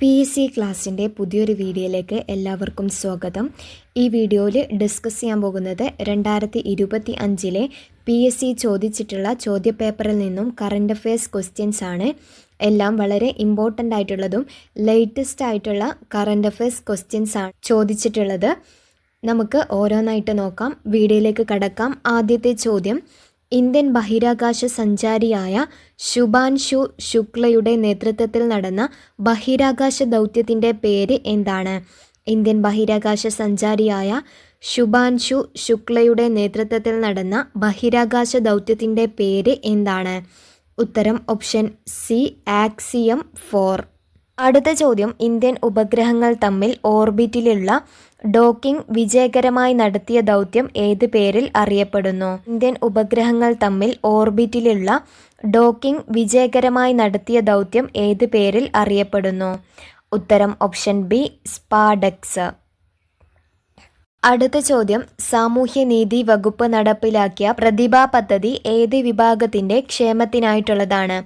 P S C ക്ലാസ്സിന്റെ പുതിയൊരു വീഡിയോയിലേക്ക് എല്ലാവർക്കും സ്വാഗതം. ഈ വീഡിയോയിൽ ഡിസ്കസ് ചെയ്യാൻ പോകുന്നത് രണ്ടായിരത്തി ഇരുപത്തി അഞ്ചിലെ പി എസ് സി ചോദിച്ചിട്ടുള്ള ചോദ്യപേപ്പറിൽ നിന്നും കറണ്ട് അഫയേഴ്സ് ക്വസ്റ്റ്യൻസ് ആണ്. എല്ലാം വളരെ ഇമ്പോർട്ടന്റ് ആയിട്ടുള്ളതും ലേറ്റസ്റ്റ് ആയിട്ടുള്ള കറണ്ട് അഫയേഴ്സ് ക്വസ്റ്റ്യൻസ് ആണ് ചോദിച്ചിട്ടുള്ളത്. നമുക്ക് ഓരോന്നായിട്ട് നോക്കാം. വീഡിയോയിലേക്ക് കടക്കാം. ആദ്യത്തെ ചോദ്യം ഇന്ത്യൻ ബഹിരാകാശ സഞ്ചാരിയായ ശുഭാൻഷു ശുക്ലയുടെ നേതൃത്വത്തിൽ നടന്ന ബഹിരാകാശ ദൗത്യത്തിന്റെ പേര് എന്താണ്? ഇന്ത്യൻ ബഹിരാകാശ സഞ്ചാരിയായ ശുഭാൻഷു ശുക്ലയുടെ നേതൃത്വത്തിൽ നടന്ന ബഹിരാകാശ ദൗത്യത്തിന്റെ പേര് എന്താണ്? ഉത്തരം ഓപ്ഷൻ സി ആക്സിയം ഫോർ. അടുത്ത ചോദ്യം. ഇന്ത്യൻ ഉപഗ്രഹങ്ങൾ തമ്മിൽ ഓർബിറ്റിലുള്ള ഡോക്കിംഗ് വിജയകരമായി നടത്തിയ ദൗത്യം ഏത് പേരിൽ അറിയപ്പെടുന്നു? ഇന്ത്യൻ ഉപഗ്രഹങ്ങൾ തമ്മിൽ ഓർബിറ്റിലുള്ള ഡോക്കിംഗ് വിജയകരമായി നടത്തിയ ദൗത്യം ഏത് പേരിൽ അറിയപ്പെടുന്നു? ഉത്തരം ഓപ്ഷൻ ബി സ്പാഡക്സ്. അടുത്ത ചോദ്യം. സാമൂഹ്യനീതി വകുപ്പ് നടപ്പിലാക്കിയ പ്രതിഭാ പദ്ധതി ഏത് വിഭാഗത്തിന്റെ ക്ഷേമത്തിനായിട്ടുള്ളതാണ്?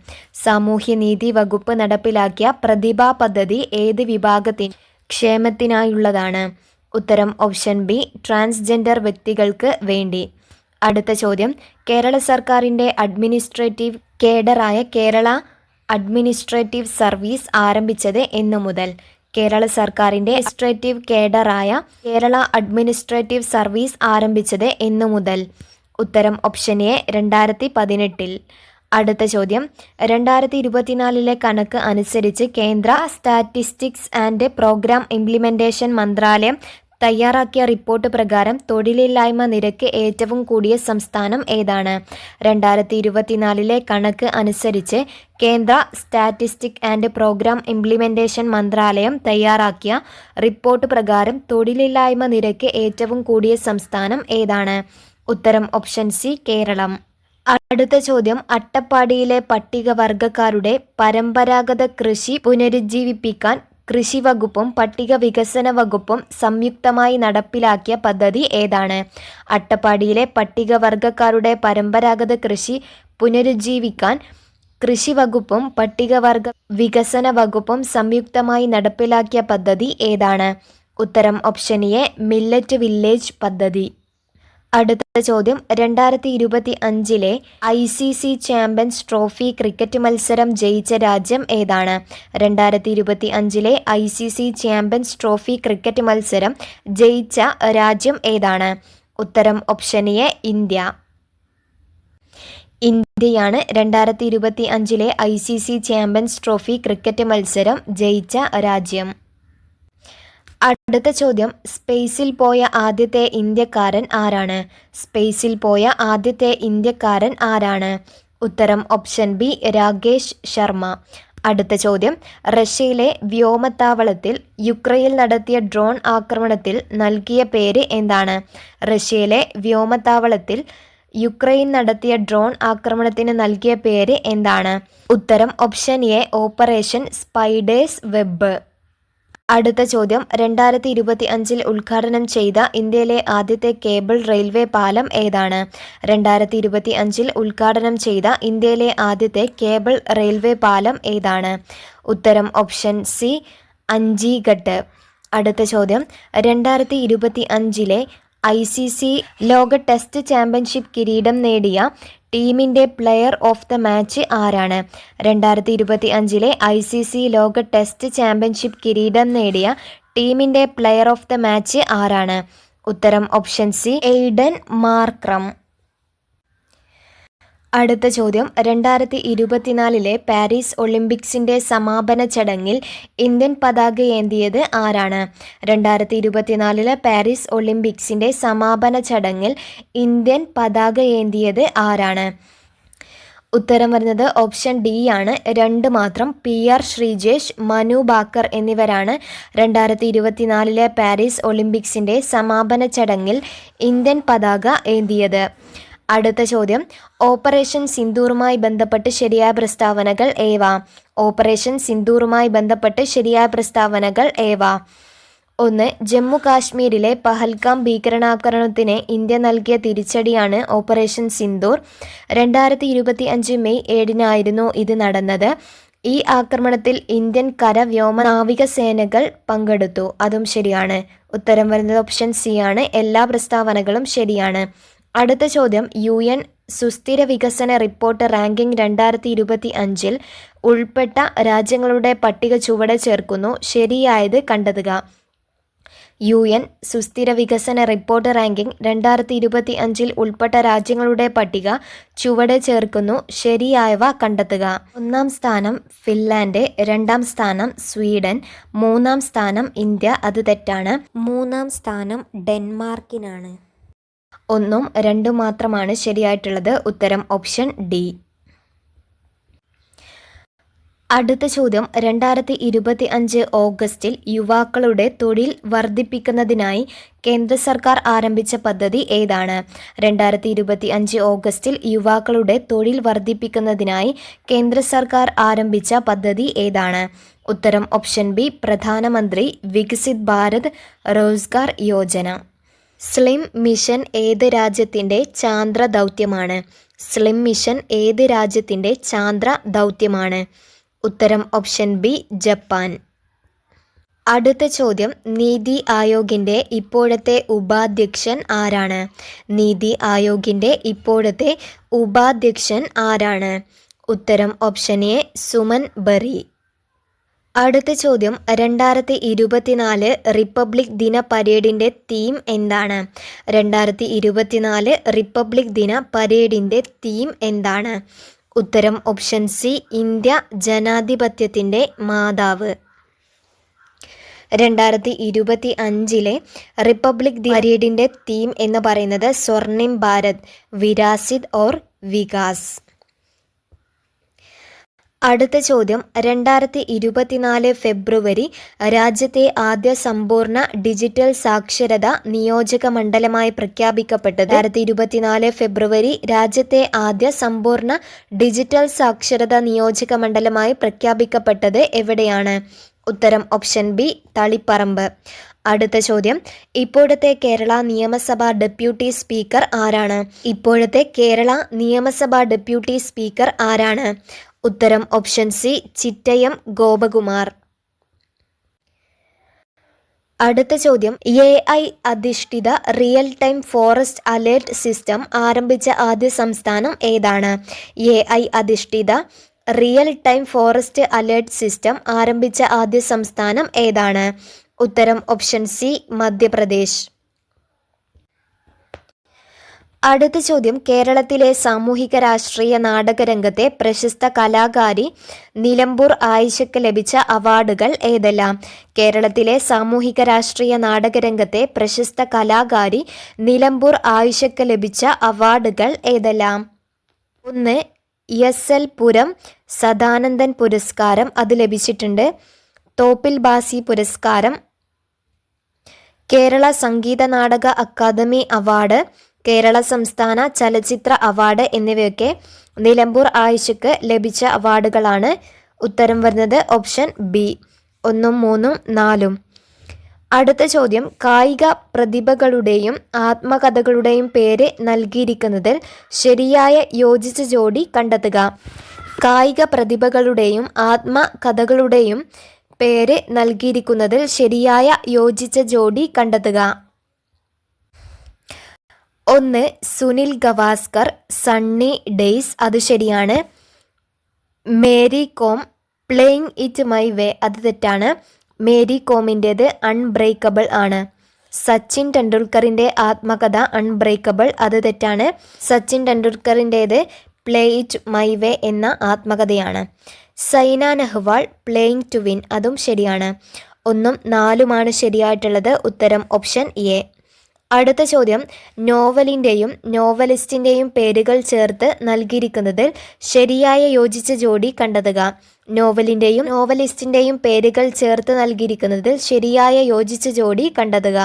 സാമൂഹ്യനീതി വകുപ്പ് നടപ്പിലാക്കിയ പ്രതിഭാ പദ്ധതി ഏത് വിഭാഗത്തിന് ക്ഷേമത്തിനായുള്ളതാണ്? ഉത്തരം ഓപ്ഷൻ ബി ട്രാൻസ്ജെൻഡർ വ്യക്തികൾക്ക് വേണ്ടി. അടുത്ത ചോദ്യം. കേരള സർക്കാരിന്റെ അഡ്മിനിസ്ട്രേറ്റീവ് കേഡറായ കേരള അഡ്മിനിസ്ട്രേറ്റീവ് സർവീസ് ആരംഭിച്ചത് എന്നു മുതൽ. കേരള സർക്കാരിന്റെ അഡ്മിനിസ്ട്രേറ്റീവ് കേഡറായ കേരള അഡ്മിനിസ്ട്രേറ്റീവ് സർവീസ് ആരംഭിച്ചത് എന്നു മുതൽ. ഉത്തരം ഓപ്ഷൻ എ രണ്ടായിരത്തി പതിനെട്ടിൽ അടുത്ത ചോദ്യം രണ്ടായിരത്തി ഇരുപത്തിനാലിലെ കണക്ക് അനുസരിച്ച് കേന്ദ്ര സ്റ്റാറ്റിസ്റ്റിക്സ് ആൻഡ് പ്രോഗ്രാം ഇംപ്ലിമെന്റേഷൻ മന്ത്രാലയം തയ്യാറാക്കിയ റിപ്പോർട്ട് പ്രകാരം തൊഴിലില്ലായ്മ നിരക്ക് ഏറ്റവും കൂടിയ സംസ്ഥാനം ഏതാണ്? രണ്ടായിരത്തി ഇരുപത്തിനാലിലെ കണക്ക് അനുസരിച്ച് കേന്ദ്ര സ്റ്റാറ്റിസ്റ്റിക് ആൻഡ് പ്രോഗ്രാം ഇംപ്ലിമെന്റേഷൻ മന്ത്രാലയം തയ്യാറാക്കിയ റിപ്പോർട്ട് പ്രകാരം തൊഴിലില്ലായ്മ നിരക്ക് ഏറ്റവും കൂടിയ സംസ്ഥാനം ഏതാണ്? ഉത്തരം ഓപ്ഷൻ സി കേരളം. അടുത്ത ചോദ്യം. അട്ടപ്പാടിയിലെ പട്ടികവർഗക്കാരുടെ പരമ്പരാഗത കൃഷി പുനരുജ്ജീവിപ്പിക്കാൻ കൃഷി വകുപ്പും പട്ടിക വികസന വകുപ്പും സംയുക്തമായി നടപ്പിലാക്കിയ പദ്ധതി ഏതാണ്? അട്ടപ്പാടിയിലെ പട്ടികവർഗക്കാരുടെ പരമ്പരാഗത കൃഷി പുനരുജ്ജീവിക്കാൻ കൃഷി വകുപ്പും പട്ടികവർഗ വികസന വകുപ്പും സംയുക്തമായി നടപ്പിലാക്കിയ പദ്ധതി ഏതാണ്? ഉത്തരം ഓപ്ഷൻ എ മില്ലറ്റ് വില്ലേജ് പദ്ധതി. അടുത്ത ചോദ്യം. രണ്ടായിരത്തി ഇരുപത്തി അഞ്ചിലെ I C C champions trophy cricket മത്സരം ജയിച്ച രാജ്യം ഏതാണ്? രണ്ടായിരത്തി ഇരുപത്തി അഞ്ചിലെ I C C champions trophy cricket മത്സരം ജയിച്ച രാജ്യം ഏതാണ്? ഉത്തരം ഓപ്ഷൻ എ ഇന്ത്യ. ഇന്ത്യയാണ് രണ്ടായിരത്തി ഇരുപത്തി അഞ്ചിലെ I C C champions trophy cricket മത്സരം ജയിച്ച രാജ്യം. അടുത്ത ചോദ്യം. സ്പേസിൽ പോയ ആദ്യത്തെ ഇന്ത്യക്കാരൻ ആരാണ്? സ്പേസിൽ പോയ ആദ്യത്തെ ഇന്ത്യക്കാരൻ ആരാണ്? ഉത്തരം ഓപ്ഷൻ ബി രാകേഷ് ശർമ്മ. അടുത്ത ചോദ്യം. റഷ്യയിലെ വ്യോമത്താവളത്തിൽ യുക്രൈനിൽ നടത്തിയ ഡ്രോൺ ആക്രമണത്തിൽ നൽകിയ പേര് എന്താണ്? റഷ്യയിലെ വ്യോമത്താവളത്തിൽ യുക്രൈൻ നടത്തിയ ഡ്രോൺ ആക്രമണത്തിന് നൽകിയ പേര് എന്താണ്? ഉത്തരം option A operation spider's web. അടുത്ത ചോദ്യം. രണ്ടായിരത്തി ഇരുപത്തി അഞ്ചിൽ ഉദ്ഘാടനം ചെയ്ത ഇന്ത്യയിലെ ആദ്യത്തെ കേബിൾ റെയിൽവേ പാലം ഏതാണ്? രണ്ടായിരത്തി ഇരുപത്തി അഞ്ചിൽ ഉദ്ഘാടനം ചെയ്ത ഇന്ത്യയിലെ ആദ്യത്തെ കേബിൾ റെയിൽവേ പാലം ഏതാണ്? ഉത്തരം ഓപ്ഷൻ സി അഞ്ചിഘട്ട് അടുത്ത ചോദ്യം. രണ്ടായിരത്തി ഇരുപത്തി അഞ്ചിലെ ഐ സി സി ലോക ടെസ്റ്റ് ചാമ്പ്യൻഷിപ്പ് കിരീടം നേടിയ ടീമിന്റെ പ്ലെയർ ഓഫ് ദ മാച്ച് ആരാണ്? രണ്ടായിരത്തി ഇരുപത്തി അഞ്ചിലെ ഐ സി സി ലോക ടെസ്റ്റ് ചാമ്പ്യൻഷിപ്പ് കിരീടം നേടിയ ടീമിന്റെ പ്ലെയർ ഓഫ് ദ മാച്ച് ആരാണ്? ഉത്തരം ഓപ്ഷൻ സി എയ്ഡൻ മാർക്രം. അടുത്ത ചോദ്യം. രണ്ടായിരത്തി ഇരുപത്തിനാലിലെ പാരീസ് ഒളിമ്പിക്സിന്റെ സമാപന ചടങ്ങിൽ ഇന്ത്യൻ പതാക ഏന്തിയത് ആരാണ്? രണ്ടായിരത്തി ഇരുപത്തിനാലിലെ പാരീസ് ഒളിമ്പിക്സിന്റെ സമാപന ചടങ്ങിൽ ഇന്ത്യൻ പതാക ഏന്തിയത് ആരാണ്? ഉത്തരം വരുന്നത് ഓപ്ഷൻ ഡി ആണ്. രണ്ട് മാത്രം. പി ആർ ശ്രീജേഷ് മനു ബാക്കർ എന്നിവരാണ് രണ്ടായിരത്തി ഇരുപത്തിനാലിലെ പാരീസ് ഒളിമ്പിക്സിന്റെ സമാപന ചടങ്ങിൽ ഇന്ത്യൻ പതാക ഏന്തിയത്. അടുത്ത ചോദ്യം. ഓപ്പറേഷൻ സിന്ദൂറുമായി ബന്ധപ്പെട്ട് ശരിയായ പ്രസ്താവനകൾ ഏവ? ഓപ്പറേഷൻ സിന്ദൂറുമായി ബന്ധപ്പെട്ട് ശരിയായ പ്രസ്താവനകൾ ഏവ? ഒന്ന് ജമ്മു കാശ്മീരിലെ പഹൽഗാം ഭീകരണാക്രമണത്തിന് ഇന്ത്യ നൽകിയ തിരിച്ചടിയാണ് ഓപ്പറേഷൻ സിന്ദൂർ. രണ്ടായിരത്തി ഇരുപത്തി അഞ്ച് മെയ് ഏഴിനായിരുന്നു ഇത് നടന്നത്. ഈ ആക്രമണത്തിൽ ഇന്ത്യൻ കര വ്യോമ നാവിക സേനകൾ പങ്കെടുത്തു. അതും ശരിയാണ്. ഉത്തരം വരുന്നത് ഓപ്ഷൻ സി ആണ്. എല്ലാ പ്രസ്താവനകളും ശരിയാണ്. അടുത്ത ചോദ്യം. യു എൻ സുസ്ഥിര വികസന റിപ്പോർട്ട് റാങ്കിംഗ് രണ്ടായിരത്തി ഇരുപത്തി അഞ്ചിൽ ഉൾപ്പെട്ട രാജ്യങ്ങളുടെ പട്ടിക ചുവടെ ചേർക്കുന്നു. ശരിയായത് കണ്ടെത്തുക. യു എൻ സുസ്ഥിര വികസന റിപ്പോർട്ട് റാങ്കിംഗ് രണ്ടായിരത്തി ഇരുപത്തി അഞ്ചിൽ ഉൾപ്പെട്ട രാജ്യങ്ങളുടെ പട്ടിക ചുവടെ ചേർക്കുന്നു. ശരിയായവ കണ്ടെത്തുക. ഒന്നാം സ്ഥാനം ഫിൻലാൻഡ് രണ്ടാം സ്ഥാനം സ്വീഡൻ മൂന്നാം സ്ഥാനം ഇന്ത്യ. അത് തെറ്റാണ്. മൂന്നാം സ്ഥാനം ഡെൻമാർക്കിനാണ്. ഒന്നും രണ്ടും മാത്രമാണ് ശരിയായിട്ടുള്ളത്. ഉത്തരം ഓപ്ഷൻ ഡി. അടുത്ത ചോദ്യം. രണ്ടായിരത്തി ഇരുപത്തി അഞ്ച് ഓഗസ്റ്റിൽ യുവാക്കളുടെ തൊഴിൽ വർദ്ധിപ്പിക്കുന്നതിനായി കേന്ദ്ര സർക്കാർ ആരംഭിച്ച പദ്ധതി ഏതാണ്? രണ്ടായിരത്തി ഇരുപത്തി അഞ്ച് ഓഗസ്റ്റിൽ യുവാക്കളുടെ തൊഴിൽ വർദ്ധിപ്പിക്കുന്നതിനായി കേന്ദ്ര സർക്കാർ ആരംഭിച്ച പദ്ധതി ഏതാണ്? ഉത്തരം ഓപ്ഷൻ ബി. പ്രധാനമന്ത്രി വികസിത് ഭാരത് റോസ്ഗാർ യോജന. സ്ലിം മിഷൻ ഏത് രാജ്യത്തിന്റെ ചാന്ദ്ര ദൗത്യമാണ്? സ്ലിം മിഷൻ ഏത് രാജ്യത്തിന്റെ ചാന്ദ്ര ദൗത്യമാണ്? ഉത്തരം ഓപ്ഷൻ ബി ജപ്പാൻ. അടുത്ത ചോദ്യം നീതി ആയോഗിന്റെ ഇപ്പോഴത്തെ ഉപാധ്യക്ഷൻ ആരാണ്? നീതി ആയോഗിന്റെ ഇപ്പോഴത്തെ ഉപാധ്യക്ഷൻ ആരാണ്? ഉത്തരം ഓപ്ഷൻ എ സുമൻ ബറി. അടുത്ത ചോദ്യം. രണ്ടായിരത്തി ഇരുപത്തിനാല് റിപ്പബ്ലിക് ദിന പരേഡിന്റെ തീം എന്താണ്? രണ്ടായിരത്തി ഇരുപത്തിനാല് റിപ്പബ്ലിക് ദിന പരേഡിന്റെ തീം എന്താണ്? ഉത്തരം ഓപ്ഷൻ സി. ഇന്ത്യ ജനാധിപത്യത്തിന്റെ മാതാവ്. രണ്ടായിരത്തി ഇരുപത്തി അഞ്ചിലെ റിപ്പബ്ലിക് പരേഡിന്റെ തീം എന്ന് പറയുന്നത് സ്വർണിം ഭാരത് വിരാസിത് ഓർ വികാസ്. അടുത്ത ചോദ്യം. രണ്ടായിരത്തി ഇരുപത്തിനാല് ഫെബ്രുവരി രാജ്യത്തെ ആദ്യ സമ്പൂർണ ഡിജിറ്റൽ സാക്ഷരത നിയോജക മണ്ഡലമായി പ്രഖ്യാപിക്കപ്പെട്ടത്. രണ്ടായിരത്തി ഇരുപത്തിനാല് ഫെബ്രുവരി രാജ്യത്തെ ആദ്യ സമ്പൂർണ ഡിജിറ്റൽ സാക്ഷരത നിയോജക മണ്ഡലമായി പ്രഖ്യാപിക്കപ്പെട്ടത് എവിടെയാണ്? ഉത്തരം ഓപ്ഷൻ ബി തളിപ്പറമ്പ്. അടുത്ത ചോദ്യം. ഇപ്പോഴത്തെ കേരള നിയമസഭാ ഡെപ്യൂട്ടി സ്പീക്കർ ആരാണ്? ഇപ്പോഴത്തെ കേരള നിയമസഭാ ഡെപ്യൂട്ടി സ്പീക്കർ ആരാണ്? ഉത്തരം ഓപ്ഷൻ സി ചിറ്റയം ഗോപകുമാർ. അടുത്ത ചോദ്യം എ ഐ അധിഷ്ഠിത real time forest alert system ആരംഭിച്ച ആദ്യ സംസ്ഥാനം ഏതാണ്? എ ഐ അധിഷ്ഠിത real time forest alert system ആരംഭിച്ച ആദ്യ സംസ്ഥാനം ഏതാണ്? ഉത്തരം ഓപ്ഷൻ സി മധ്യപ്രദേശ്. അടുത്ത ചോദ്യം. കേരളത്തിലെ സാമൂഹിക രാഷ്ട്രീയ നാടകരംഗത്തെ പ്രശസ്ത കലാകാരി നിലമ്പൂർ ആയിഷയ്ക്ക് ലഭിച്ച അവാർഡുകൾ ഏതെല്ലാം? കേരളത്തിലെ സാമൂഹിക രാഷ്ട്രീയ നാടകരംഗത്തെ പ്രശസ്ത കലാകാരി നിലമ്പൂർ ആയിഷയ്ക്ക് ലഭിച്ച അവാർഡുകൾ ഏതെല്ലാം? ഒന്ന് എസ് എൽ പുരം സദാനന്ദൻ പുരസ്കാരം അത് ലഭിച്ചിട്ടുണ്ട്. തോപ്പിൽ ബാസി പുരസ്കാരം. Kerala Sangeetha Nataka academy award. കേരള സംസ്ഥാന ചലച്ചിത്ര അവാർഡ് എന്നിവയൊക്കെ നിലമ്പൂർ ആയിഷയ്ക്ക് ലഭിച്ച അവാർഡുകളാണ് ഉത്തരം വരുന്നത് ഓപ്ഷൻ ബി ഒന്നും മൂന്നും നാലും. അടുത്ത ചോദ്യം കായിക പ്രതിഭകളുടെയും ആത്മകഥകളുടെയും പേര് നൽകിയിരിക്കുന്നതിൽ ശരിയായ യോജിച്ച ജോഡി കണ്ടെത്തുക. കായിക പ്രതിഭകളുടെയും ആത്മകഥകളുടെയും പേര് നൽകിയിരിക്കുന്നതിൽ ശരിയായ യോജിച്ച ജോഡി കണ്ടെത്തുക. ഒന്ന് സുനിൽ ഗവാസ്കർ സണ്ണി ഡേയ്സ് അത് ശരിയാണ്. Mary Kom playing it my way അത് തെറ്റാണ്. മേരി കോമിന്റേത് അൺബ്രേക്കബിൾ ആണ്. സച്ചിൻ ടെണ്ടുൽക്കറിന്റെ ആത്മകഥ അൺബ്രേക്കബിൾ അത് തെറ്റാണ്. സച്ചിൻ ടെണ്ടുൽക്കറിന്റേത് പ്ലേ ഇറ്റ് മൈ വേ എന്ന ആത്മകഥയാണ്. Saina Nehwal playing to win അതും ശരിയാണ്. ഒന്നും നാലുമാണ് ശരിയായിട്ടുള്ളത്. ഉത്തരം ഓപ്ഷൻ എ. അടുത്ത ചോദ്യം. നോവലിന്റെയും നോവലിസ്റ്റിന്റെയും പേരുകൾ ചേർത്ത് നൽകിയിരിക്കുന്നതിൽ ശരിയായ യോജിച്ച ജോഡി കണ്ടെത്തുക. നോവലിന്റെയും നോവലിസ്റ്റിന്റെയും പേരുകൾ ചേർത്ത് നൽകിയിരിക്കുന്നതിൽ ശരിയായ യോജിച്ച ജോഡി കണ്ടെത്തുക.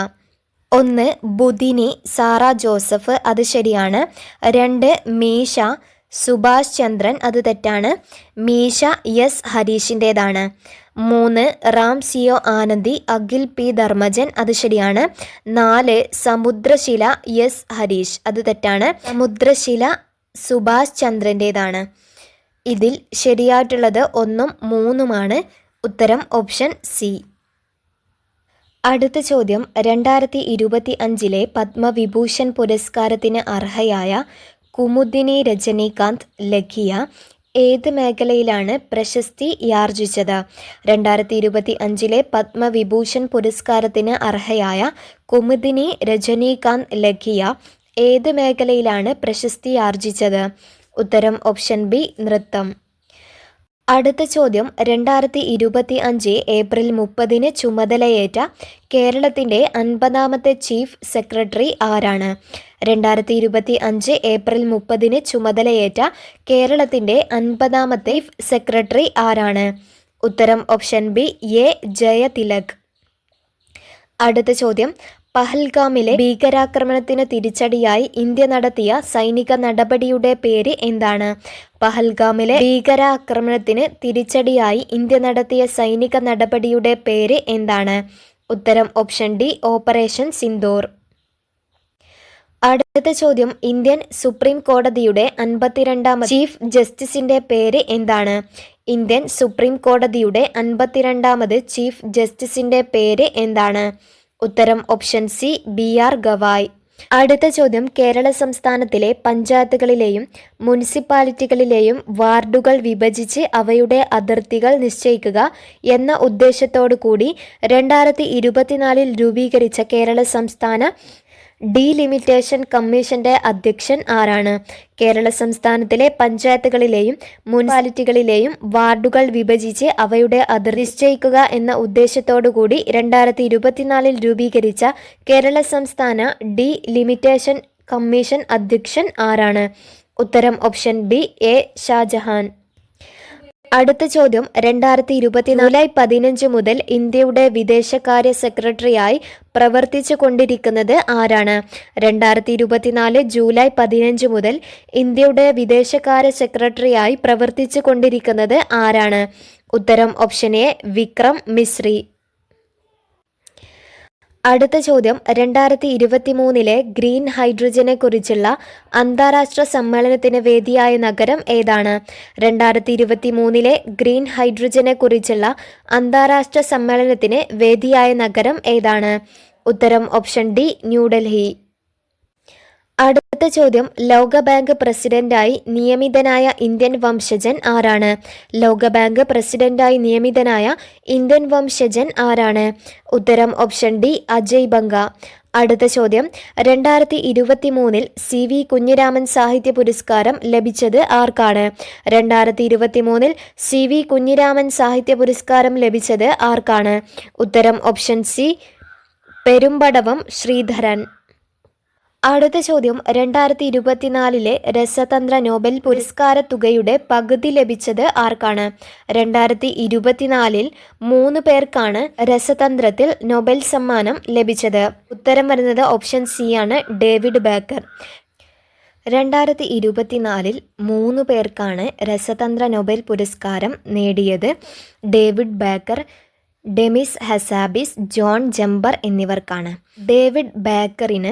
ഒന്ന് ബുദിനി സാറ ജോസഫ് അത് ശരിയാണ്. രണ്ട് മീഷ സുഭാഷ് ചന്ദ്രൻ അത് തെറ്റാണ്. മീഷ എസ് ഹരീഷിന്റേതാണ് മൂന്ന് റാം സിയോ ആനന്ദി അഖിൽ പി ധർമ്മജൻ അത് ശരിയാണ്. നാല് സമുദ്രശില എസ് ഹരീഷ് അത് തെറ്റാണ്. സമുദ്രശില സുഭാഷ് ചന്ദ്രന്റേതാണ് ഇതിൽ ശരിയായിട്ടുള്ളത് ഒന്നും മൂന്നുമാണ്. ഉത്തരം ഓപ്ഷൻ സി. അടുത്ത ചോദ്യം രണ്ടായിരത്തി ഇരുപത്തി അഞ്ചിലെ പത്മവിഭൂഷൺ പുരസ്കാരത്തിന് അർഹയായ കുമുദിനി രജനീകാന്ത് ലഖിയ ഏത് മേഖലയിലാണ് പ്രശസ്തി യാർജിച്ചത്? രണ്ടായിരത്തി ഇരുപത്തി അഞ്ചിലെ പത്മവിഭൂഷൺ പുരസ്കാരത്തിന് അർഹയായ കുമുദിനി രജനീകാന്ത് ലഖിയ ഏത് മേഖലയിലാണ് പ്രശസ്തി ആർജിച്ചത് ഉത്തരം ഓപ്ഷൻ ബി നൃത്തം. അടുത്ത ചോദ്യം രണ്ടായിരത്തി ഇരുപത്തി അഞ്ച് ഏപ്രിൽ മുപ്പതിന് ചുമതലയേറ്റ കേരളത്തിന്റെ അൻപതാമത്തെ ചീഫ് സെക്രട്ടറി ആരാണ്? രണ്ടായിരത്തി ഇരുപത്തി അഞ്ച് ഏപ്രിൽ മുപ്പതിന് ചുമതലയേറ്റ കേരളത്തിന്റെ അൻപതാമത്തെ സെക്രട്ടറി ആരാണ്? ഉത്തരം ഓപ്ഷൻ ബി എ ജയതിലക്. അടുത്ത ചോദ്യം പഹൽഗാമിലെ ഭീകരാക്രമണത്തിന് തിരിച്ചടിയായി ഇന്ത്യ നടത്തിയ സൈനിക നടപടിയുടെ പേര് എന്താണ്? പഹൽഗാമിലെ ഭീകരാക്രമണത്തിന് തിരിച്ചടിയായി ഇന്ത്യ നടത്തിയ സൈനിക നടപടിയുടെ പേര് എന്താണ്? ഉത്തരം ഓപ്ഷൻ ഡി ഓപ്പറേഷൻ സിന്ദൂർ. അടുത്ത ചോദ്യം ഇന്ത്യൻ സുപ്രീം കോടതിയുടെ അൻപത്തിരണ്ടാം ചീഫ് ജസ്റ്റിസിന്റെ പേര് എന്താണ്? ഇന്ത്യൻ സുപ്രീം കോടതിയുടെ അൻപത്തിരണ്ടാമത് ചീഫ് ജസ്റ്റിസിന്റെ പേര് എന്താണ്? ഉത്തരം option C B R Gavai. അടുത്ത ചോദ്യം കേരള സംസ്ഥാനത്തിലെ പഞ്ചായത്തുകളിലെയും മുനിസിപ്പാലിറ്റികളിലെയും വാർഡുകൾ വിഭജിച്ച് അവയുടെ അതിർത്തികൾ നിശ്ചയിക്കുക എന്ന ഉദ്ദേശത്തോടു കൂടി രണ്ടായിരത്തി ഇരുപത്തിനാലിൽ രൂപീകരിച്ച കേരള സംസ്ഥാന ഡീലിമിറ്റേഷൻ കമ്മീഷന്റെ അധ്യക്ഷൻ ആരാണ്? കേരള സംസ്ഥാനത്തിലെ പഞ്ചായത്തുകളിലെയും മുനിസിപ്പാലിറ്റികളിലെയും വാർഡുകൾ വിഭജിച്ച് അവയുടെ അതിർ നിശ്ചയിക്കുക എന്ന ഉദ്ദേശത്തോടുകൂടി രണ്ടായിരത്തി ഇരുപത്തിനാലിൽ രൂപീകരിച്ച കേരള സംസ്ഥാന ഡീലിമിറ്റേഷൻ കമ്മീഷൻ അധ്യക്ഷൻ ആരാണ്? ഉത്തരം ഓപ്ഷൻ ബി എ ഷാജഹാൻ. അടുത്ത ചോദ്യം രണ്ടായിരത്തി ഇരുപത്തിനാല് പതിനഞ്ച് മുതൽ ഇന്ത്യയുടെ വിദേശകാര്യ സെക്രട്ടറിയായി പ്രവർത്തിച്ചു കൊണ്ടിരിക്കുന്നത് ആരാണ്? രണ്ടായിരത്തി ഇരുപത്തിനാല് ജൂലൈ പതിനഞ്ച് മുതൽ ഇന്ത്യയുടെ വിദേശകാര്യ സെക്രട്ടറിയായി പ്രവർത്തിച്ചു കൊണ്ടിരിക്കുന്നത് ആരാണ്? ഉത്തരം ഓപ്ഷൻ എ വിക്രം മിശ്രി. അടുത്ത ചോദ്യം. രണ്ടായിരത്തി ഇരുപത്തി മൂന്നിലെ ഗ്രീൻ ഹൈഡ്രജനെ കുറിച്ചുള്ള അന്താരാഷ്ട്ര സമ്മേളനത്തിന് വേദിയായ നഗരം ഏതാണ്? രണ്ടായിരത്തി ഇരുപത്തി മൂന്നിലെ ഗ്രീൻ ഹൈഡ്രജനെ കുറിച്ചുള്ള അന്താരാഷ്ട്ര സമ്മേളനത്തിന് വേദിയായ നഗരം ഏതാണ്? ഉത്തരം ഓപ്ഷൻ ഡി ന്യൂഡൽഹി അടുത്ത ചോദ്യം ലോകബാങ്ക് പ്രസിഡന്റായി നിയമിതനായ ഇന്ത്യൻ വംശജൻ ആരാണ്? ലോകബാങ്ക് പ്രസിഡന്റായി നിയമിതനായ ഇന്ത്യൻ വംശജൻ ആരാണ്? ഉത്തരം ഓപ്ഷൻ ഡി അജയ് ബംഗ. അടുത്ത ചോദ്യം രണ്ടായിരത്തി ഇരുപത്തി മൂന്നിൽ സി വി കുഞ്ഞിരാമൻ സാഹിത്യ പുരസ്കാരം ലഭിച്ചത് ആർക്കാണ്? രണ്ടായിരത്തി ഇരുപത്തി മൂന്നിൽ സി വി കുഞ്ഞിരാമൻ സാഹിത്യ പുരസ്കാരം ലഭിച്ചത് ആർക്കാണ്? ഉത്തരം ഓപ്ഷൻ സി പെരുമ്പടവം ശ്രീധരൻ. അടുത്ത ചോദ്യം. രണ്ടായിരത്തി ഇരുപത്തിനാലിലെ രസതന്ത്ര നോബൽ പുരസ്കാര തുകയുടെ പകുതി ലഭിച്ചത് ആർക്കാണ്? രണ്ടായിരത്തി ഇരുപത്തിനാലിൽ മൂന്ന് പേർക്കാണ് രസതന്ത്രത്തിൽ നോബൽ സമ്മാനം ലഭിച്ചത്. ഉത്തരം വരുന്നത് ഓപ്ഷൻ സി ആണ് ഡേവിഡ് ബേക്കർ. രണ്ടായിരത്തി ഇരുപത്തിനാലിൽ മൂന്ന് പേർക്കാണ് രസതന്ത്ര നോബൽ പുരസ്കാരം നേടിയത്. David Baker Demis Hassabis John Jumper എന്നിവർക്കാണ്. ഡേവിഡ് ബേക്കറിന്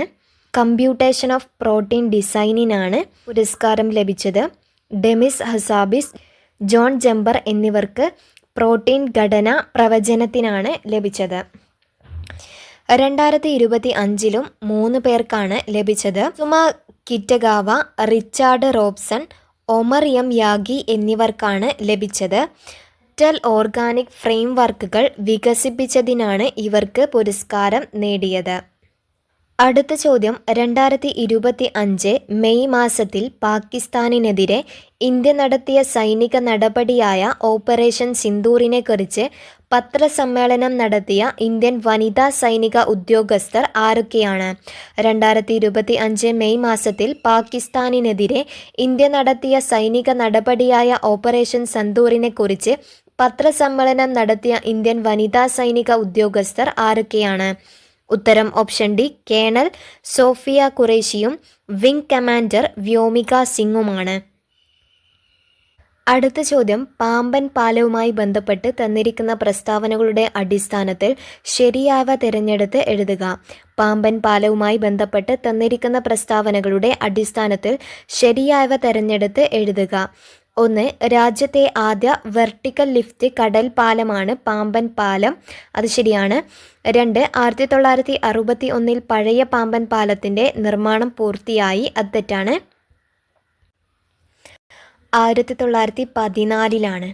കമ്പ്യൂട്ടേഷൻ ഓഫ് പ്രോട്ടീൻ ഡിസൈനിനാണ് പുരസ്കാരം ലഭിച്ചത്. ഡെമിസ് ഹസാബിസ് ജോൺ ജംബർ എന്നിവർക്ക് പ്രോട്ടീൻ ഘടന പ്രവചനത്തിനാണ് ലഭിച്ചത്. രണ്ടായിരത്തി ഇരുപത്തി അഞ്ചിലും മൂന്ന് പേർക്കാണ് ലഭിച്ചത്. Susumu Kitagawa Richard Robson Omar M Yaghi എന്നിവർക്കാണ് ലഭിച്ചത്. ഡിജിറ്റൽ ഓർഗാനിക് ഫ്രെയിം വർക്കുകൾ വികസിപ്പിച്ചതിനാണ് ഇവർക്ക് പുരസ്കാരം നേടിയത്. അടുത്ത ചോദ്യം രണ്ടായിരത്തി ഇരുപത്തി അഞ്ച് മെയ് മാസത്തിൽ പാകിസ്ഥാനിനെതിരെ ഇന്ത്യ നടത്തിയ സൈനിക നടപടിയായ ഓപ്പറേഷൻ സിന്ദൂറിനെ കുറിച്ച് പത്രസമ്മേളനം നടത്തിയ ഇന്ത്യൻ വനിതാ സൈനിക ഉദ്യോഗസ്ഥർ ആരൊക്കെയാണ്? രണ്ടായിരത്തി ഇരുപത്തി അഞ്ച് മെയ് മാസത്തിൽ പാകിസ്ഥാനിനെതിരെ ഇന്ത്യ നടത്തിയ സൈനിക നടപടിയായ ഓപ്പറേഷൻ സന്തൂറിനെ കുറിച്ച് പത്രസമ്മേളനം നടത്തിയ ഇന്ത്യൻ വനിതാ സൈനിക ഉദ്യോഗസ്ഥർ ആരൊക്കെയാണ്? ഉത്തരം ഓപ്ഷൻ ഡി കേണൽ സോഫിയ കുറേശിയും വിംഗ് കമാൻഡർ വ്യോമിക സിംഗുമാണ്. അടുത്ത ചോദ്യം പാമ്പൻ പാലവുമായി ബന്ധപ്പെട്ട് തന്നിരിക്കുന്ന പ്രസ്താവനകളുടെ അടിസ്ഥാനത്തിൽ ശരിയായവ തിരഞ്ഞെടുത്ത് എഴുതുക. പാമ്പൻ പാലവുമായി ബന്ധപ്പെട്ട് തന്നിരിക്കുന്ന പ്രസ്താവനകളുടെ അടിസ്ഥാനത്തിൽ ശരിയായവ തിരഞ്ഞെടുത്ത് എഴുതുക. ഒന്ന് രാജ്യത്തെ ആദ്യ വെർട്ടിക്കൽ ലിഫ്റ്റ് കടൽ പാലമാണ് പാമ്പൻ പാലം. അത് ശരിയാണ്. രണ്ട് ആയിരത്തി തൊള്ളായിരത്തി അറുപത്തി ഒന്നിൽ പഴയ പാമ്പൻ പാലത്തിന്റെ നിർമ്മാണം പൂർത്തിയായി. അത് തെറ്റാണ്. ആയിരത്തി തൊള്ളായിരത്തി പതിനാലിലാണ്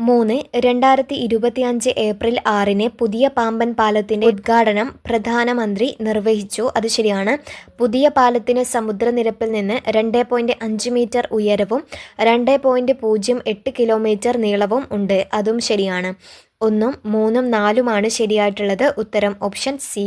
മൂന്ന് രണ്ടായിരത്തി ഇരുപത്തി അഞ്ച് ഏപ്രിൽ ആറിന് പുതിയ പാമ്പൻ പാലത്തിന്റെ ഉദ്ഘാടനം പ്രധാനമന്ത്രി നിർവഹിച്ചു. അത് ശരിയാണ്. പുതിയ പാലത്തിന് സമുദ്രനിരപ്പിൽ നിന്ന് രണ്ട് പോയിന്റ് അഞ്ച് മീറ്റർ ഉയരവും രണ്ട് പോയിന്റ് പൂജ്യം എട്ട് കിലോമീറ്റർ നീളവും ഉണ്ട്. അതും ശരിയാണ്. ഒന്നും മൂന്നും നാലുമാണ് ശരിയായിട്ടുള്ളത്. ഉത്തരം ഓപ്ഷൻ സി.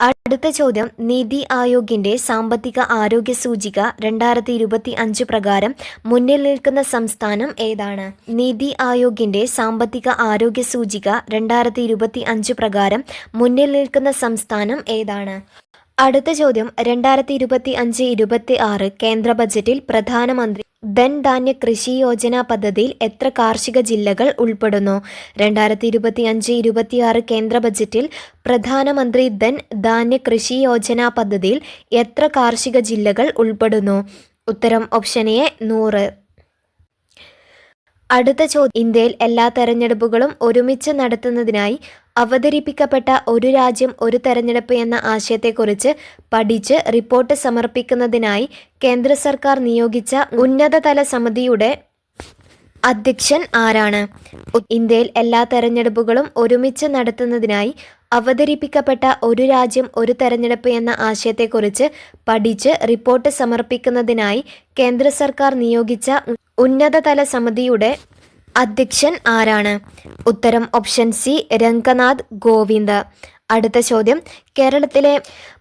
അടുത്ത ചോദ്യം നീതി ആയോഗിന്റെ സാമ്പത്തിക ആരോഗ്യ സൂചിക രണ്ടായിരത്തി ഇരുപത്തി അഞ്ച് പ്രകാരം മുന്നിൽ നിൽക്കുന്ന സംസ്ഥാനം ഏതാണ്? നീതി ആയോഗിന്റെ സാമ്പത്തിക ആരോഗ്യ സൂചിക രണ്ടായിരത്തി ഇരുപത്തി അഞ്ച് പ്രകാരം മുന്നിൽ നിൽക്കുന്ന സംസ്ഥാനം ഏതാണ്? അടുത്ത ചോദ്യം രണ്ടായിരത്തി ഇരുപത്തി അഞ്ച് ഇരുപത്തി ആറ് കേന്ദ്ര ബജറ്റിൽ പ്രധാനമന്ത്രി ധൻ ധാന്യ കൃഷി യോജന പദ്ധതിയിൽ എത്ര കാർഷിക ജില്ലകൾ ഉൾപ്പെടുന്നു? രണ്ടായിരത്തി ഇരുപത്തി അഞ്ച് ഇരുപത്തിയാറ് കേന്ദ്ര ബജറ്റിൽ പ്രധാനമന്ത്രി ധൻ ധാന്യ കൃഷി യോജന പദ്ധതിയിൽ എത്ര കാർഷിക ജില്ലകൾ ഉൾപ്പെടുന്നു? ഉത്തരം ഓപ്ഷൻ എ നൂറ്. അടുത്ത ചോദ്യം. ഇന്ത്യയിൽ എല്ലാ തെരഞ്ഞെടുപ്പുകളും ഒരുമിച്ച് നടത്തുന്നതിനായി അവതരിപ്പിക്കപ്പെട്ട ഒരു രാജ്യം ഒരു തെരഞ്ഞെടുപ്പ് എന്ന ആശയത്തെക്കുറിച്ച് പഠിച്ച് റിപ്പോർട്ട് സമർപ്പിക്കുന്നതിനായി കേന്ദ്ര സർക്കാർ നിയോഗിച്ച ഉന്നതതല സമിതിയുടെ അധ്യക്ഷൻ ആരാണ്? ഇന്ത്യയിൽ എല്ലാ തെരഞ്ഞെടുപ്പുകളും ഒരുമിച്ച് നടത്തുന്നതിനായി അവതരിപ്പിക്കപ്പെട്ട ഒരു രാജ്യം ഒരു തെരഞ്ഞെടുപ്പ് എന്ന ആശയത്തെക്കുറിച്ച് പഠിച്ച് റിപ്പോർട്ട് സമർപ്പിക്കുന്നതിനായി കേന്ദ്ര സർക്കാർ നിയോഗിച്ച ഉന്നതതല സമിതിയുടെ അധ്യക്ഷൻ ആരാണ്? ഉത്തരം ഓപ്ഷൻ സി രംഗനാഥ് ഗോവിന്ദ്. അടുത്ത ചോദ്യം കേരളത്തിലെ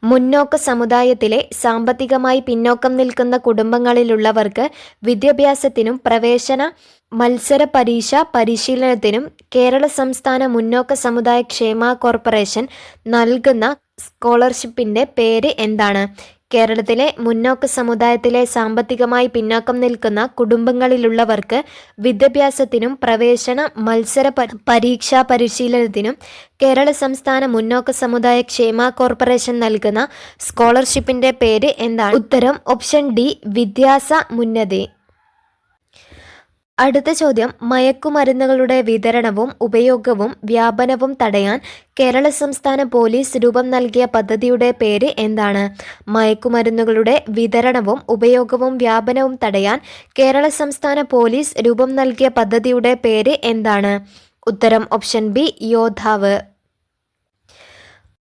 മുന്നോക്ക സമുദായത്തിലെ സാമ്പത്തികമായി പിന്നോക്കം നിൽക്കുന്ന കുടുംബങ്ങളിലുള്ളവർക്ക് വിദ്യാഭ്യാസത്തിനും പ്രവേശന മത്സര പരീക്ഷ പരിശീലനത്തിനും കേരള സംസ്ഥാന മുന്നോക്ക സമുദായ ക്ഷേമ കോർപ്പറേഷൻ നൽകുന്ന സ്കോളർഷിപ്പിന്റെ പേര് എന്താണ്? കേരളത്തിലെ മുന്നോക്ക സമുദായത്തിലെ സാമ്പത്തികമായി പിന്നാക്കം നിൽക്കുന്ന കുടുംബങ്ങളിലുള്ളവർക്ക് വിദ്യാഭ്യാസത്തിനും പ്രവേശന മത്സര പരീക്ഷാ പരിശീലനത്തിനും കേരള സംസ്ഥാന മുന്നോക്ക സമുദായ ക്ഷേമ കോർപ്പറേഷൻ നൽകുന്ന സ്കോളർഷിപ്പിന്റെ പേര് എന്താണ്? ഉത്തരം ഓപ്ഷൻ ഡി വിദ്യാസ മുന്നതി. അടുത്ത ചോദ്യം. മയക്കുമരുന്നുകളുടെ വിതരണവും ഉപയോഗവും വ്യാപനവും തടയാൻ കേരള സംസ്ഥാന പോലീസ് രൂപം നൽകിയ പദ്ധതിയുടെ പേര് എന്താണ്? മയക്കുമരുന്നുകളുടെ വിതരണവും ഉപയോഗവും വ്യാപനവും തടയാൻ കേരള സംസ്ഥാന പോലീസ് രൂപം നൽകിയ പദ്ധതിയുടെ പേര് എന്താണ്? ഉത്തരം ഓപ്ഷൻ ബി യോദ്ധാവ്.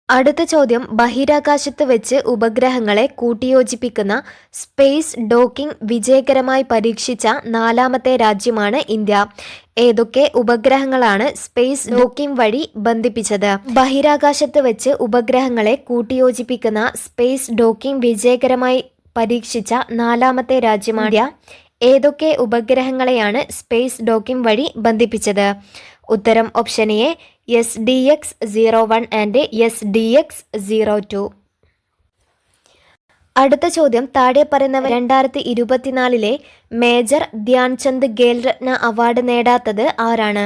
അടുത്ത ചോദ്യം. ബഹിരാകാശത്ത് വെച്ച് ഉപഗ്രഹങ്ങളെ കൂട്ടിയോജിപ്പിക്കുന്ന സ്പേസ് ഡോക്കിംഗ് വിജയകരമായി പരീക്ഷിച്ച നാലാമത്തെ രാജ്യമാണ് ഇന്ത്യ. ഏതൊക്കെ ഉപഗ്രഹങ്ങളാണ് സ്പേസ് ഡോക്കിംഗ് വഴി ബന്ധിപ്പിച്ചത്? ബഹിരാകാശത്ത് വെച്ച് ഉപഗ്രഹങ്ങളെ കൂട്ടിയോജിപ്പിക്കുന്ന സ്പേസ് ഡോക്കിംഗ് വിജയകരമായി പരീക്ഷിച്ച നാലാമത്തെ രാജ്യമാണ് ഇന്ത്യ. ഏതൊക്കെ ഉപഗ്രഹങ്ങളെയാണ് സ്പേസ് ഡോക്കിംഗ് വഴി ബന്ധിപ്പിച്ചത്? ഉത്തരം option A S D X zero one and S D X zero two അടുത്ത ചോദ്യം താഴെ പറയുന്നവ രണ്ടായിരത്തി ഇരുപത്തിനാലിലെ മേജർ ധ്യാൻചന്ദ് ഖേൽരത്ന അവാർഡ് നേടാത്തത് ആരാണ്?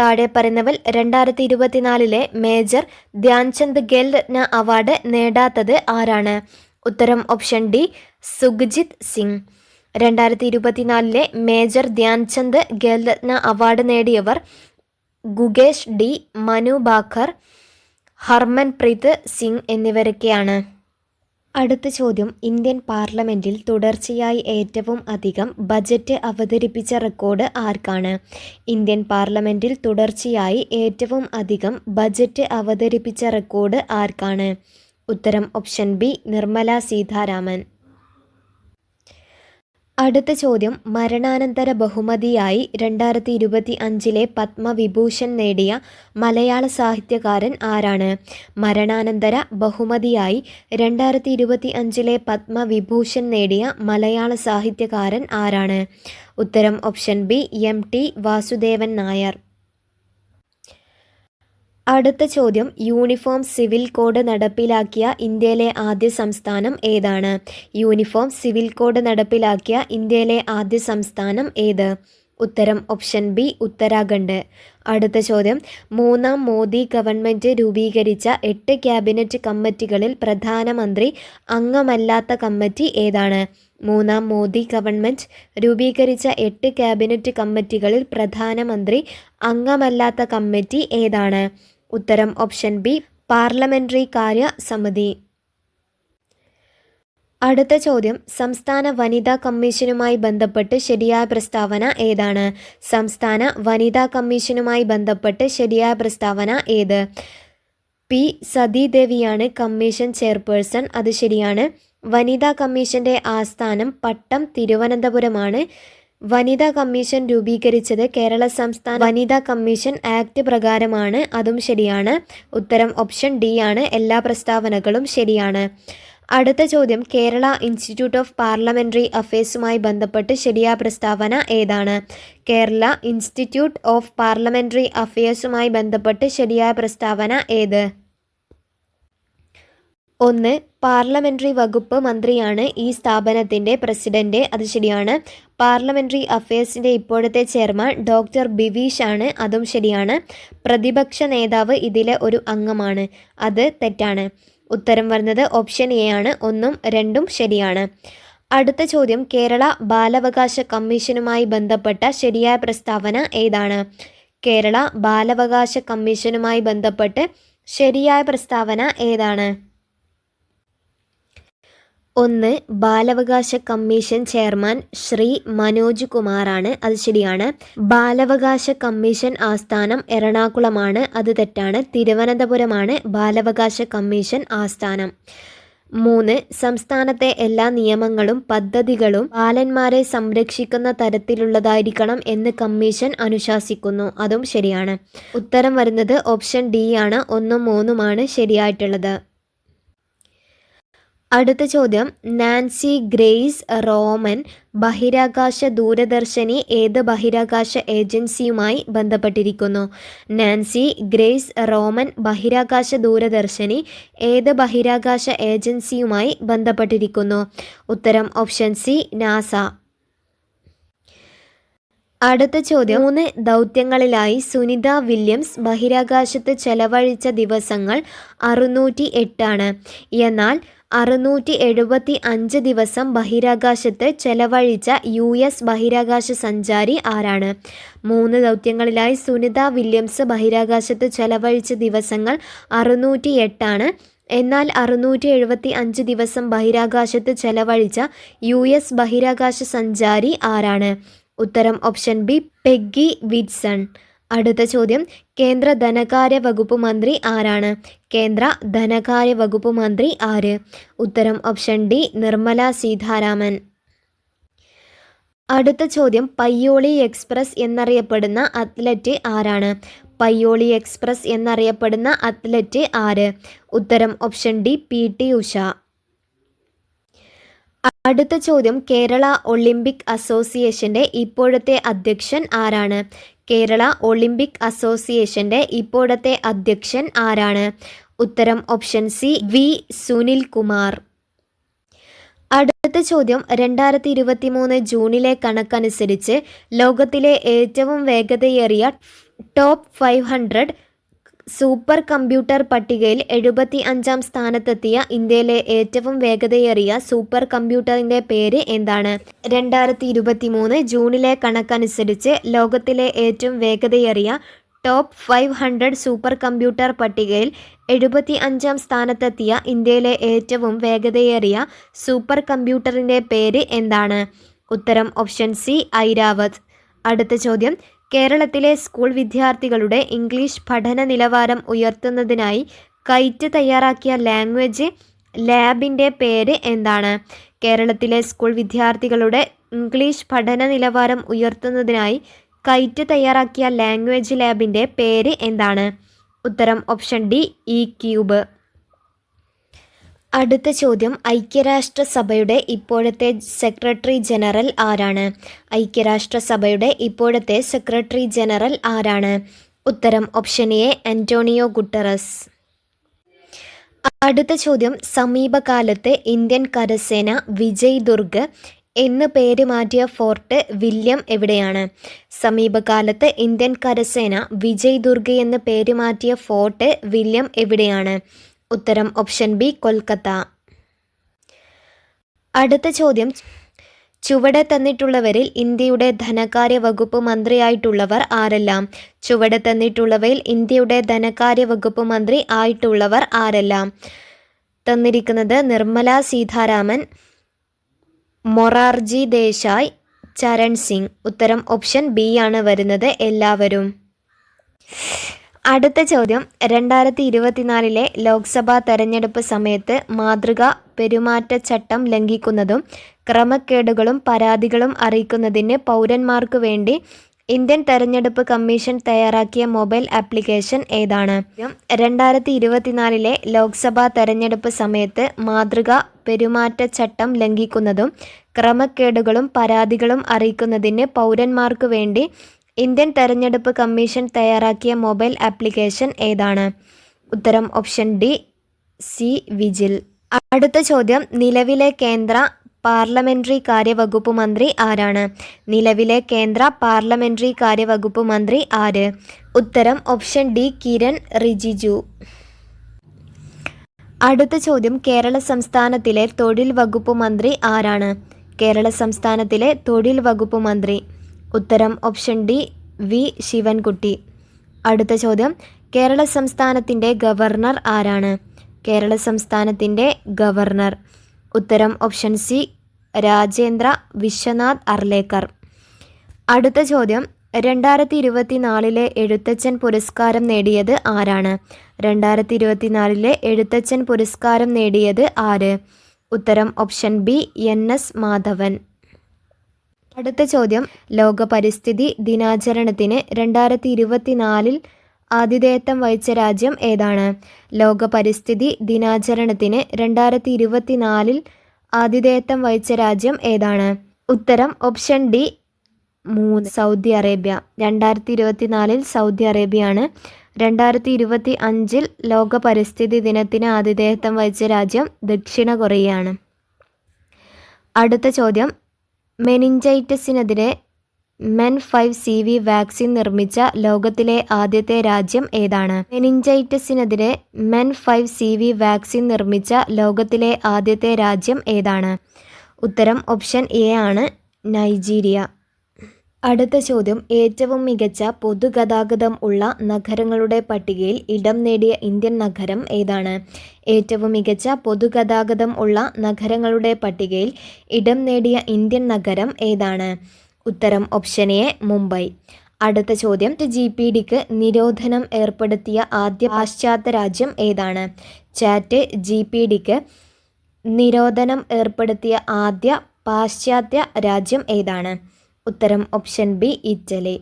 താഴെ പറയുന്നവൽ രണ്ടായിരത്തി ഇരുപത്തിനാലിലെ മേജർ ധ്യാൻചന്ദ് ഖേൽരത്ന അവാർഡ് നേടാത്തത് ആരാണ്? ഉത്തരം ഓപ്ഷൻ ഡി സുഖ്ജിത് സിംഗ്. രണ്ടായിരത്തി ഇരുപത്തിനാലിലെ മേജർ ധ്യാൻചന്ദ് ഖേൽരത്ന അവാർഡ് നേടിയവർ ഗുഗേഷ് ഡി മനു ബാക്കർ ഹർമൻപ്രീത് സിംഗ് എന്നിവരൊക്കെയാണ്. അടുത്ത ചോദ്യം. ഇന്ത്യൻ പാർലമെന്റിൽ തുടർച്ചയായി ഏറ്റവും അധികം ബജറ്റ് അവതരിപ്പിച്ച റെക്കോർഡ് ആർക്കാണ്? ഇന്ത്യൻ പാർലമെന്റിൽ തുടർച്ചയായി ഏറ്റവും അധികം ബജറ്റ് അവതരിപ്പിച്ച റെക്കോർഡ് ആർക്കാണ്? ഉത്തരം ഓപ്ഷൻ ബി നിർമ്മല സീതാരാമൻ. അടുത്ത ചോദ്യം. മരണാനന്തര ബഹുമതിയായി രണ്ടായിരത്തി ഇരുപത്തി അഞ്ചിലെ പത്മവിഭൂഷൺ നേടിയ മലയാള സാഹിത്യകാരൻ ആരാണ്? മരണാനന്തര ബഹുമതിയായി രണ്ടായിരത്തി ഇരുപത്തി അഞ്ചിലെ പത്മവിഭൂഷൺ നേടിയ മലയാള സാഹിത്യകാരൻ ആരാണ്? ഉത്തരം option B M T Vasudevan Nair. അടുത്ത ചോദ്യം. യൂണിഫോം സിവിൽ കോഡ് നടപ്പിലാക്കിയ ഇന്ത്യയിലെ ആദ്യ സംസ്ഥാനം ഏതാണ്? യൂണിഫോം സിവിൽ കോഡ് നടപ്പിലാക്കിയ ഇന്ത്യയിലെ ആദ്യ സംസ്ഥാനം ഏത്? ഉത്തരം ഓപ്ഷൻ ബി ഉത്തരാഖണ്ഡ്. അടുത്ത ചോദ്യം. മൂന്നാം മോദി ഗവൺമെന്റ് രൂപീകരിച്ച എട്ട് ക്യാബിനറ്റ് കമ്മിറ്റികളിൽ പ്രധാനമന്ത്രി അംഗമല്ലാത്ത കമ്മിറ്റി ഏതാണ്? മൂന്നാം മോദി ഗവൺമെന്റ് രൂപീകരിച്ച എട്ട് ക്യാബിനറ്റ് കമ്മിറ്റികളിൽ പ്രധാനമന്ത്രി അംഗമല്ലാത്ത കമ്മിറ്റി ഏതാണ്? ഉത്തരം ഓപ്ഷൻ ബി പാർലമെന്ററി കാര്യ സമിതി അടുത്ത ചോദ്യം സംസ്ഥാന വനിതാ കമ്മീഷനുമായി ബന്ധപ്പെട്ട് ശരിയായ പ്രസ്താവന ഏതാണ്? സംസ്ഥാന വനിതാ കമ്മീഷനുമായി ബന്ധപ്പെട്ട് ശരിയായ പ്രസ്താവന ഏത്? പി സതീദേവിയാണ് കമ്മീഷൻ ചെയർപേഴ്സൺ അത് ശരിയാണ്. വനിതാ കമ്മീഷന്റെ ആസ്ഥാനം പട്ടം തിരുവനന്തപുരമാണ്. വനിതാ കമ്മീഷൻ രൂപീകരിച്ചത് കേരള സംസ്ഥാന വനിതാ കമ്മീഷൻ ആക്ട് പ്രകാരമാണ്. അതും ശരിയാണ്. ഉത്തരം ഓപ്ഷൻ ഡി ആണ്. എല്ലാ പ്രസ്താവനകളും ശരിയാണ്. അടുത്ത ചോദ്യം. കേരള ഇൻസ്റ്റിറ്റ്യൂട്ട് ഓഫ് പാർലമെന്ററി അഫയേഴ്സുമായി ബന്ധപ്പെട്ട് ശരിയായ പ്രസ്താവന ഏതാണ്? കേരള ഇൻസ്റ്റിറ്റ്യൂട്ട് ഓഫ് പാർലമെന്ററി അഫയേഴ്സുമായി ബന്ധപ്പെട്ട് ശരിയായ പ്രസ്താവന ഏത്? ഒന്ന് പാർലമെന്ററി വകുപ്പ് മന്ത്രിയാണ് ഈ സ്ഥാപനത്തിന്റെ പ്രസിഡന്റ്. അത് ശരിയാണ്. പാർലമെന്ററി അഫയേഴ്സിന്റെ ഇപ്പോഴത്തെ ചെയർമാൻ ഡോക്ടർ ബിവീഷ് ആണ് അതും ശരിയാണ്. പ്രതിപക്ഷ നേതാവ് ഇതിലെ ഒരു അംഗമാണ്. അത് തെറ്റാണ്. ഉത്തരം വരുന്നത് ഓപ്ഷൻ എ ആണ്. ഒന്നും രണ്ടും ശരിയാണ്. അടുത്ത ചോദ്യം കേരള ബാലാവകാശ കമ്മീഷനുമായി ബന്ധപ്പെട്ട ശരിയായ പ്രസ്താവന ഏതാണ്? കേരള ബാലാവകാശ കമ്മീഷനുമായി ബന്ധപ്പെട്ട് ശരിയായ പ്രസ്താവന ഏതാണ്? ഒന്ന് ബാലാവകാശ കമ്മീഷൻ ചെയർമാൻ ശ്രീ മനോജ് കുമാറാണ്. അത് ശരിയാണ്. ബാലാവകാശ കമ്മീഷൻ ആസ്ഥാനം എറണാകുളമാണ്. അത് തെറ്റാണ്. തിരുവനന്തപുരമാണ് ബാലാവകാശ കമ്മീഷൻ ആസ്ഥാനം. മൂന്ന് സംസ്ഥാനത്തെ എല്ലാ നിയമങ്ങളും പദ്ധതികളും ബാലന്മാരെ സംരക്ഷിക്കുന്ന തരത്തിലുള്ളതായിരിക്കണം എന്ന് കമ്മീഷൻ അനുശാസിക്കുന്നു. അതും ശരിയാണ്. ഉത്തരം വരുന്നത് ഓപ്ഷൻ ഡി ആണ്. ഒന്നും മൂന്നുമാണ് ശരിയായിട്ടുള്ളത്. അടുത്ത ചോദ്യം. നാൻസി ഗ്രേസ് റോമൻ ബഹിരാകാശ ദൂരദർശിനി ഏത് ബഹിരാകാശ ഏജൻസിയുമായി ബന്ധപ്പെട്ടിരിക്കുന്നു? നാൻസി ഗ്രേസ് റോമൻ ബഹിരാകാശ ദൂരദർശിനി ഏത് ബഹിരാകാശ ഏജൻസിയുമായി ബന്ധപ്പെട്ടിരിക്കുന്നു? ഉത്തരം ഓപ്ഷൻ സി നാസ. അടുത്ത ചോദ്യം. മൂന്ന് ദൗത്യങ്ങളിലായി സുനിത വില്യംസ് ബഹിരാകാശത്ത് ചെലവഴിച്ച ദിവസങ്ങൾ അറുന്നൂറ്റി എട്ടാണ് എന്നാൽ അറുന്നൂറ്റി എഴുപത്തി അഞ്ച് ദിവസം ബഹിരാകാശത്ത് ചെലവഴിച്ച യു എസ് ബഹിരാകാശ സഞ്ചാരി ആരാണ്? മൂന്ന് ദൗത്യങ്ങളിലായി സുനിത വില്യംസ് ബഹിരാകാശത്ത് ചെലവഴിച്ച ദിവസങ്ങൾ അറുന്നൂറ്റി എട്ടാണ് എന്നാൽ അറുന്നൂറ്റി എഴുപത്തി അഞ്ച് ദിവസം ബഹിരാകാശത്ത് ചെലവഴിച്ച യു എസ് ബഹിരാകാശ സഞ്ചാരി ആരാണ്? ഉത്തരം ഓപ്ഷൻ ബി പെഗ്ഗി വിറ്റ്സൺ. അടുത്ത ചോദ്യം കേന്ദ്ര ധനകാര്യ വകുപ്പ് മന്ത്രി ആരാണ്? കേന്ദ്ര ധനകാര്യ വകുപ്പ് മന്ത്രി ആര്? ഉത്തരം ഓപ്ഷൻ ഡി നിർമ്മല സീതാരാമൻ. അടുത്ത ചോദ്യം പയ്യോളി എക്സ്പ്രസ് എന്നറിയപ്പെടുന്ന അത്ലറ്റ് ആരാണ്? പയ്യോളി എക്സ്പ്രസ് എന്നറിയപ്പെടുന്ന അത്ലറ്റ് ആര്? ഉത്തരം option D P T Usha. അടുത്ത ചോദ്യം കേരള ഒളിമ്പിക് അസോസിയേഷന്റെ ഇപ്പോഴത്തെ അധ്യക്ഷൻ ആരാണ്? കേരള ഒളിമ്പിക് അസോസിയേഷന്റെ ഇപ്പോഴത്തെ അധ്യക്ഷൻ ആരാണ്? ഉത്തരം option C V Sunil Kumar അടുത്ത ചോദ്യം രണ്ടായിരത്തി ഇരുപത്തി മൂന്ന് ജൂണിലെ കണക്കനുസരിച്ച് ലോകത്തിലെ ഏറ്റവും വേഗതയേറിയ top five hundred super computer പട്ടികയിൽ എഴുപത്തി അഞ്ചാം സ്ഥാനത്തെത്തിയ ഇന്ത്യയിലെ ഏറ്റവും വേഗതയേറിയ സൂപ്പർ കമ്പ്യൂട്ടറിന്റെ പേര് എന്താണ്? രണ്ടായിരത്തി ഇരുപത്തി മൂന്ന് ജൂണിലെ കണക്കനുസരിച്ച് ലോകത്തിലെ ഏറ്റവും വേഗതയേറിയ top five hundred super computer പട്ടികയിൽ എഴുപത്തി അഞ്ചാം സ്ഥാനത്തെത്തിയ ഇന്ത്യയിലെ ഏറ്റവും വേഗതയേറിയ സൂപ്പർ കമ്പ്യൂട്ടറിന്റെ പേര് എന്താണ്? ഉത്തരം ഓപ്ഷൻ സി ഐരാവത്. അടുത്ത ചോദ്യം കേരളത്തിലെ സ്കൂൾ വിദ്യാർത്ഥികളുടെ ഇംഗ്ലീഷ് പഠന നിലവാരം ഉയർത്തുന്നതിനായി കൈറ്റ് തയ്യാറാക്കിയ ലാംഗ്വേജ് ലാബിന്റെ പേര് എന്താണ്? കേരളത്തിലെ സ്കൂൾ വിദ്യാർത്ഥികളുടെ ഇംഗ്ലീഷ് പഠന നിലവാരം ഉയർത്തുന്നതിനായി കൈറ്റ് തയ്യാറാക്കിയ ലാംഗ്വേജ് ലാബിന്റെ പേര് എന്താണ്? ഉത്തരം ഓപ്ഷൻ ഡി ഇ ക്യൂബ്. അടുത്ത ചോദ്യം. ഐക്യരാഷ്ട്രസഭയുടെ ഇപ്പോഴത്തെ സെക്രട്ടറി ജനറൽ ആരാണ്? ഐക്യരാഷ്ട്രസഭയുടെ ഇപ്പോഴത്തെ സെക്രട്ടറി ജനറൽ ആരാണ്? ഉത്തരം. Option A Antonio Guterres. അടുത്ത ചോദ്യം. സമീപകാലത്ത് ഇന്ത്യൻ കരസേന വിജയ് ദുർഗ് എന്ന് പേര് മാറ്റിയ ഫോർട്ട് വില്യം എവിടെയാണ്? സമീപകാലത്ത് ഇന്ത്യൻ കരസേന വിജയ് ദുർഗ് എന്ന് പേര് മാറ്റിയ ഫോർട്ട് വില്യം എവിടെയാണ്? ഉത്തരം ഓപ്ഷൻ ബി കൊൽക്കത്ത. അടുത്ത ചോദ്യം. ചുവടെ തന്നിട്ടുള്ളവരിൽ ഇന്ത്യയുടെ ധനകാര്യ വകുപ്പ് മന്ത്രിയായിട്ടുള്ളവർ ആരെല്ലാം? ചുവടെ തന്നിട്ടുള്ളവയിൽ ഇന്ത്യയുടെ ധനകാര്യ വകുപ്പ് മന്ത്രി ആയിട്ടുള്ളവർ ആരെല്ലാം? തന്നിരിക്കുന്നത് നിർമ്മല സീതാരാമൻ മൊറാർജി ദേശായ് ചരൺ സിംഗ്. ഉത്തരം ഓപ്ഷൻ ബി ആണ് വരുന്നത് എല്ലാവരും. അടുത്ത ചോദ്യം. രണ്ടായിരത്തി ഇരുപത്തിനാലിലെ ലോക്സഭാ തെരഞ്ഞെടുപ്പ് സമയത്ത് മാതൃക പെരുമാറ്റച്ചട്ടം ലംഘിക്കുന്നതും ക്രമക്കേടുകളും പരാതികളും അറിയിക്കുന്നതിന് പൗരന്മാർക്ക് വേണ്ടി ഇന്ത്യൻ തെരഞ്ഞെടുപ്പ് കമ്മീഷൻ തയ്യാറാക്കിയ മൊബൈൽ ആപ്ലിക്കേഷൻ ഏതാണ്? രണ്ടായിരത്തി ഇരുപത്തിനാലിലെ ലോക്സഭാ തെരഞ്ഞെടുപ്പ് സമയത്ത് മാതൃക പെരുമാറ്റച്ചട്ടം ലംഘിക്കുന്നതും ക്രമക്കേടുകളും പരാതികളും അറിയിക്കുന്നതിന് പൗരന്മാർക്ക് വേണ്ടി ഇന്ത്യൻ തെരഞ്ഞെടുപ്പ് കമ്മീഷൻ തയ്യാറാക്കിയ മൊബൈൽ ആപ്ലിക്കേഷൻ ഏതാണ്? ഉത്തരം ഓപ്ഷൻ ഡി സി വിജിൽ. അടുത്ത ചോദ്യം നിലവിലെ കേന്ദ്ര പാർലമെന്ററി കാര്യവകുപ്പ് മന്ത്രി ആരാണ്? നിലവിലെ കേന്ദ്ര പാർലമെന്ററി കാര്യവകുപ്പ് മന്ത്രി ആര്? ഉത്തരം ഓപ്ഷൻ ഡി കിരൺ റിജിജു. അടുത്ത ചോദ്യം കേരള സംസ്ഥാനത്തിലെ തൊഴിൽ വകുപ്പ് മന്ത്രി ആരാണ്? കേരള സംസ്ഥാനത്തിലെ തൊഴിൽ വകുപ്പ് മന്ത്രി. ഉത്തരം ഓപ്ഷൻ ഡി വി ശിവൻകുട്ടി. അടുത്ത ചോദ്യം കേരള സംസ്ഥാനത്തിന്റെ ഗവർണർ ആരാണ്? കേരള സംസ്ഥാനത്തിന്റെ ഗവർണർ. ഉത്തരം ഓപ്ഷൻ സി രാജേന്ദ്ര വിശ്വനാഥ് അർലേക്കർ. അടുത്ത ചോദ്യം രണ്ടായിരത്തി ഇരുപത്തിനാലിലെ എഴുത്തച്ഛൻ പുരസ്കാരം നേടിയത് ആരാണ്? രണ്ടായിരത്തി ഇരുപത്തിനാലിലെ എഴുത്തച്ഛൻ പുരസ്കാരം നേടിയത് ആര്? ഉത്തരം option B N S Madhavan. അടുത്ത ചോദ്യം. ലോക പരിസ്ഥിതി ദിനാചരണത്തിന് രണ്ടായിരത്തി ഇരുപത്തിനാലിൽ ആതിഥേയത്വം വഹിച്ച രാജ്യം ഏതാണ്? ലോക പരിസ്ഥിതി ദിനാചരണത്തിന് രണ്ടായിരത്തി ഇരുപത്തിനാലിൽ ആതിഥേയത്വം വഹിച്ച രാജ്യം ഏതാണ്? ഉത്തരം ഓപ്ഷൻ ഡി മൂന്ന്. Saudi Arabia. രണ്ടായിരത്തി ഇരുപത്തിനാലിൽ സൗദി അറേബ്യയാണ്. രണ്ടായിരത്തി ഇരുപത്തി അഞ്ചിൽ ലോക പരിസ്ഥിതി ദിനത്തിന് ആതിഥേയത്വം വഹിച്ച രാജ്യം ദക്ഷിണ കൊറിയയാണ്. അടുത്ത ചോദ്യം. മെനിഞ്ചൈറ്റിസിനെതിരെ Men Five C V vaccine നിർമ്മിച്ച ലോകത്തിലെ ആദ്യത്തെ രാജ്യം ഏതാണ്? മെനിഞ്ചൈറ്റിസിനെതിരെ Men Five C V vaccine നിർമ്മിച്ച ലോകത്തിലെ ആദ്യത്തെ രാജ്യം ഏതാണ്? ഉത്തരം ഓപ്ഷൻ എ ആണ് നൈജീരിയ. അടുത്ത ചോദ്യം. ഏറ്റവും മികച്ച പൊതുഗതാഗതം ഉള്ള നഗരങ്ങളുടെ പട്ടികയിൽ ഇടം നേടിയ ഇന്ത്യൻ നഗരം ഏതാണ്? ഏറ്റവും മികച്ച പൊതുഗതാഗതം ഉള്ള നഗരങ്ങളുടെ പട്ടികയിൽ ഇടം നേടിയ ഇന്ത്യൻ നഗരം ഏതാണ്? ഉത്തരം ഓപ്ഷൻ എ മുംബൈ. അടുത്ത ചോദ്യം. ജി പി ഡിക്ക് നിരോധനം ഏർപ്പെടുത്തിയ ആദ്യ പാശ്ചാത്യ രാജ്യം ഏതാണ്? ചാറ്റ് ജി പി ഡിക്ക് നിരോധനം ഏർപ്പെടുത്തിയ ആദ്യ പാശ്ചാത്യ രാജ്യം ഏതാണ്? ഉത്തരം ഓപ്ഷൻ ബി ഇറ്റലി.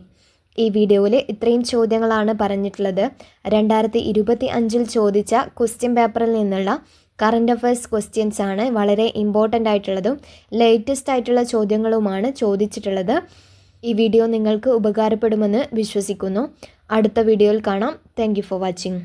ഈ വീഡിയോയിൽ ഇത്രയും ചോദ്യങ്ങളാണ് പറഞ്ഞിട്ടുള്ളത്. രണ്ടായിരത്തി ഇരുപത്തി അഞ്ചിൽ ചോദിച്ച ക്വസ്റ്റ്യൻ പേപ്പറിൽ നിന്നുള്ള കറണ്ട് അഫയേഴ്സ് ക്വസ്റ്റ്യൻസ് ആണ് വളരെ ഇമ്പോർട്ടന്റ് ആയിട്ടുള്ളതും ലേറ്റസ്റ്റ് ആയിട്ടുള്ള ചോദ്യങ്ങളുമാണ് ചോദിച്ചിട്ടുള്ളത്. ഈ വീഡിയോ നിങ്ങൾക്ക് ഉപകാരപ്പെടുമെന്ന് വിശ്വസിക്കുന്നു. അടുത്ത വീഡിയോയിൽ കാണാം. Thank for watching